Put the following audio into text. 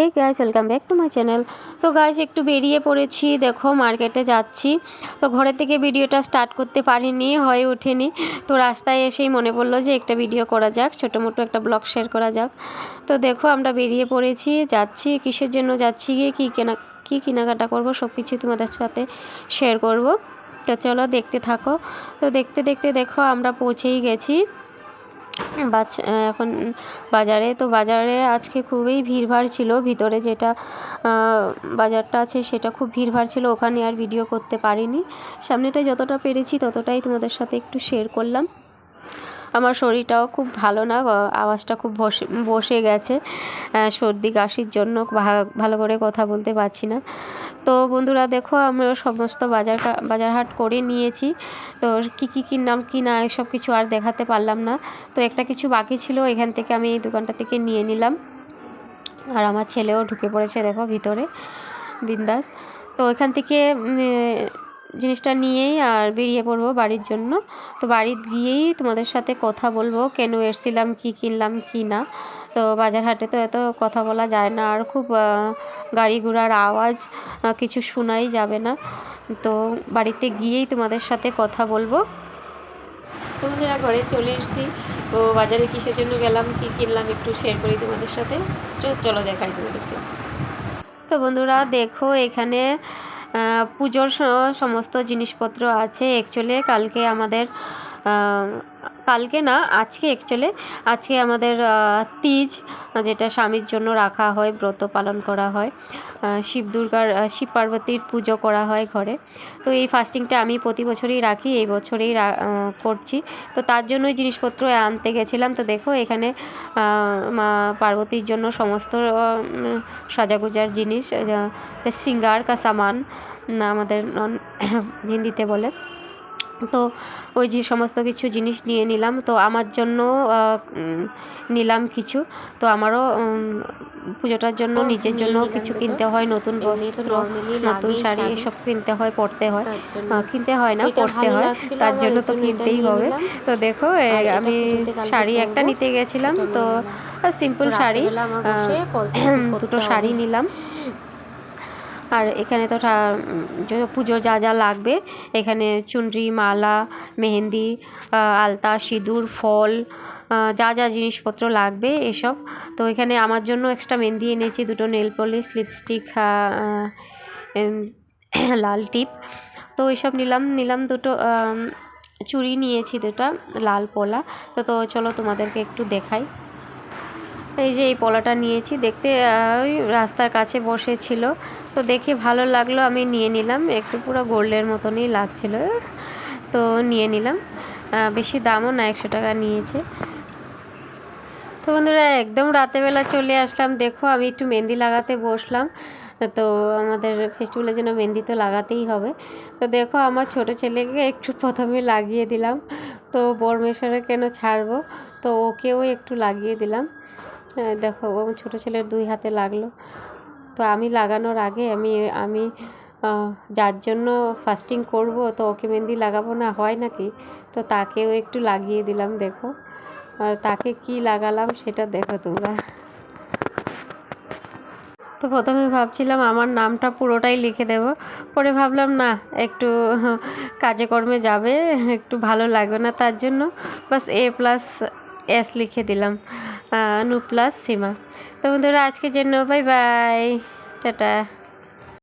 Hey guys welcome back to my channel তো guys একটু বেরিয়ে পড়েছি। দেখো মার্কেটে যাচ্ছি। তো ঘরের থেকে ভিডিওটা স্টার্ট করতে পারিনি, হয়ে ওঠেনি। তো রাস্তায় এসেই মনে পড়ল যে একটা ভিডিও করা যাক, ছোটো মোটো একটা ব্লগ শেয়ার করা যাক। তো দেখো, আমরা বেরিয়ে পড়েছি, যাচ্ছি। কিসের জন্য যাচ্ছি, গিয়ে কী কেনা, কী কেনাকাটা করব সব কিছু তোমাদের সাথে শেয়ার করব। তো চলো, দেখতে থাকো। তো দেখতে দেখতে দেখো, আমরা পৌঁছেই গেছি। বাচ এখন বাজারে। তো বাজারে আজকে খুবই ভিড়ভাড় ছিল। ভিতরে যেটা বাজারটা আছে সেটা খুব ভিড়ভাড় ছিল। ওখানে আর ভিডিও করতে পারিনি। সামনেটায় যতটা পেরেছি ততটাই তোমাদের সাথে একটু শেয়ার করলাম। আমার শরীরটাও খুব ভালো না আওয়াজটা খুব বসে বসে গেছে সর্দি কাশির জন্য ভালো করে কথা বলতে পারছি না। তো বন্ধুরা দেখো আমরা সমস্ত বাজার কা- বাজার হাট করে নিয়েছি। তো কী কী কিনলাম কি না, এসব কিছু আর দেখাতে পারলাম না। তো একটা কিছু বাকি ছিল, এখান থেকে আমি এই দোকানটা থেকে নিয়ে নিলাম। আর আমার ছেলেও ঢুকে পড়েছে দেখো ভিতরে, বিন্দাস। তো এখান থেকে জিনিসটা নিয়েই আর বেরিয়ে পড়ব বাড়ির জন্য। তো বাড়ি গিয়েই তোমাদের সাথে কথা বলব, কেন এসছিলাম, কি কিনলাম, কি না। তো বাজার হাটে তো এত কথা বলা যায় না, আর খুব গাড়ি ঘোড়ার আওয়াজ কিছু শোনাই যাবে না। তো বাড়িতে গিয়েই তোমাদের সাথে কথা বলব। বন্ধুরা ঘরে চলে এসেছি। তো বাজারে কিসের জন্য গেলাম, কি কিনলাম একটু শেয়ার করি তোমাদের সাথে। চলো দেখাই তোমাদেরকে। তো বন্ধুরা, দেখো এখানে পুজোর সমস্ত জিনিসপত্র আছে। অ্যাকচুয়ালি কালকে আমাদের কালকে না, আজকে অ্যাকচুয়ালি আজকে আমাদের তিজ, যেটা স্বামীর জন্য রাখা হয়, ব্রত পালন করা হয় শিব দুর্গার শিব পার্বতীর পুজো করা হয় ঘরে। তো এই ফাস্টিংটা আমি প্রতি বছরই রাখি, এই বছরেই করছি। তো তার জন্যই জিনিসপত্র আনতে গেছিলাম। তো দেখো, এখানে মা পার্বতীর জন্য সমস্ত সাজাগুজার জিনিস শৃঙ্গার কা সামান, আমাদের হিন্দিতে বলে। তো ওই যে সমস্ত কিছু জিনিস নিয়ে নিলাম। তো আমার জন্য নিলাম কিছু। তো আমারও পুজোটার জন্য নিজের জন্য কিছু কিনতে হয় নতুন বস্ত্র নতুন শাড়ি এসব কিনতে হয় পরতে হয়। কিনতে হয় না পরতে হয়। তার জন্য তো কিনতেই হবে। তো দেখো আমি শাড়ি একটা নিতে গেছিলাম। তো সিম্পল শাড়ি দুটো শাড়ি নিলাম। আর এখানে তো পুজো যা যা লাগবে, এখানে চুনরি, মালা, মেহেন্দি আলতা, সিঁদুর, ফল যা যা জিনিসপত্র লাগবে এসব। তো এখানে আমার জন্য এক্সট্রা মেহেন্দি এনেছি, দুটো নেল পলিশ লিপস্টিক লাল টিপ। তো এইসব নিলাম নিলাম দুটো চুড়ি নিয়েছি দুটো, লাল পোলা। তো তো চলো তোমাদেরকে একটু দেখাই। এই যে এই পলাটা নিয়েছি, দেখতে ওই রাস্তার কাছে বসেছিল তো দেখে ভালো লাগল, আমি নিয়ে নিলাম। একটু পুরো গোল্ডের মতনই লাগছিল, তো নিয়ে নিলাম। বেশি দামও না, একশো টাকা নিয়েছে। তো বন্ধুরা, একদম রাতেবেলা চলে আসলাম। দেখো, আমি একটু মেহেন্দি লাগাতে বসলাম। তো আমাদের ফেস্টিভ্যালের জন্য মেহেন্দি তো লাগাতেই হবে। তো দেখো, আমার ছোট ছেলেকে একটু প্রথমে লাগিয়ে দিলাম। তো বরমেশরে কেন ছাড়বো? তো ওকেও একটু লাগিয়ে দিলাম। দেখো আমার ছোটো ছেলের দুই হাতে লাগল। তো আমি লাগানোর আগে আমি আমি যার জন্য ফাস্টিং করব, তো ওকে মেহেন্দি লাগাবো না, হয় নাকি? তো তাকেও একটু লাগিয়ে দিলাম, দেখো। আর তাকে কি লাগালাম সেটা দেখো তোমরা। তো প্রথমে ভাবছিলাম আমার নামটা পুরোটাই লিখে দেব। পরে ভাবলাম, না, একটু কাজে কর্মে যাবে, একটু ভালো লাগবে না তার জন্য। বাস এ প্লাস এস লিখে দিলাম। নু প্লাস সীমা। তো বন্ধুরা আজকে জন্য বাই বাই টাটা।